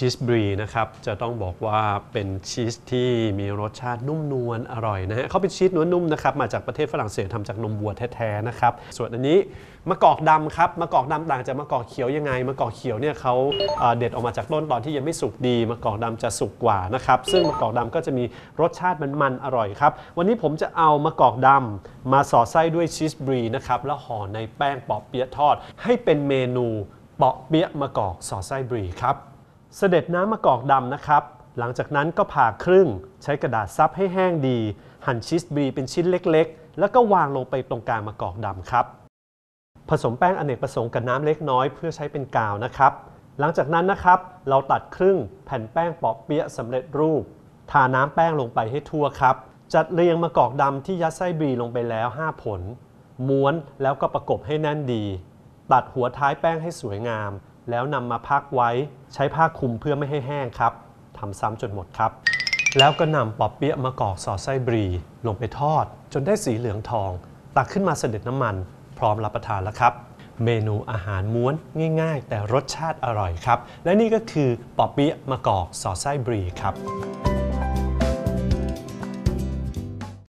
ชีสบรีนะครับจะต้องบอกว่าเป็นชีสที่มีรสชาตินุ่มนวลอร่อยนะฮะเขาเป็นชีสนื้อนุ่มนะครับมาจากประเทศฝรั่งเศสทำจากนมวัวแท้ๆนะครับส่วนอันนี้มะกอกดำครับมะกอกดำต่างจากมะกอกเขียวยังไงมะกอกเขียวเนี่ยเขาเด็ดออกมาจากต้นตอนที่ยังไม่สุกดีมะกอกดำจะสุกกว่านะครับซึ่งมะกอกดำก็จะมีรสชาติมันๆอร่อยครับวันนี้ผมจะเอามะกอกดำมาสอดไส้ด้วยชีสบรีนะครับแล้วห่อในแป้งปอเปี๊ยะทอด ให้เป็นเมนูปาะเปี๊ยะมะกอกสอดไส้บรีครับ เสด็จน้ำมะกอกดำนะครับ หลังจากนั้นก็ผ่าครึ่ง ใช้กระดาษซับให้แห้งดี หั่นชีสบรีเป็นชิ้นเล็กๆ แล้วก็วางลงไปตรงกลางมะกอกดำครับ ผสมแป้งอเนกประสงค์กับน้ำเล็กน้อยเพื่อใช้เป็นกาวนะครับ หลังจากนั้นนะครับ เราตัดครึ่งแผ่นแป้งเปาะเปี๊ยะสำเร็จรูป ทาน้ำแป้งลงไปให้ทั่วครับ จัดเรียงมะกอกดำที่ยัดไส้บรีลงไปแล้ว 5 ผล ม้วนแล้วก็ประกบให้แน่นดี ตัดหัวท้ายแป้งให้สวยงาม แล้วนำมาพักไว้ใช้ผ้าคลุมเพื่อไม่ให้แห้งครับทำซ้ำจนหมดครับ แล้วก็นำปอบเปี๊ยะมะกอกสอดไส้บรีลงไปทอด จนได้สีเหลืองทอง ตักขึ้นมาเสด็จน้ำมัน พร้อมรับประทานแล้วครับ เมนูอาหารม้วนง่าย ๆ แต่รสชาติอร่อยครับ และนี่ก็คือปอบเปี๊ยะมะกอกสอดไส้บรีครับ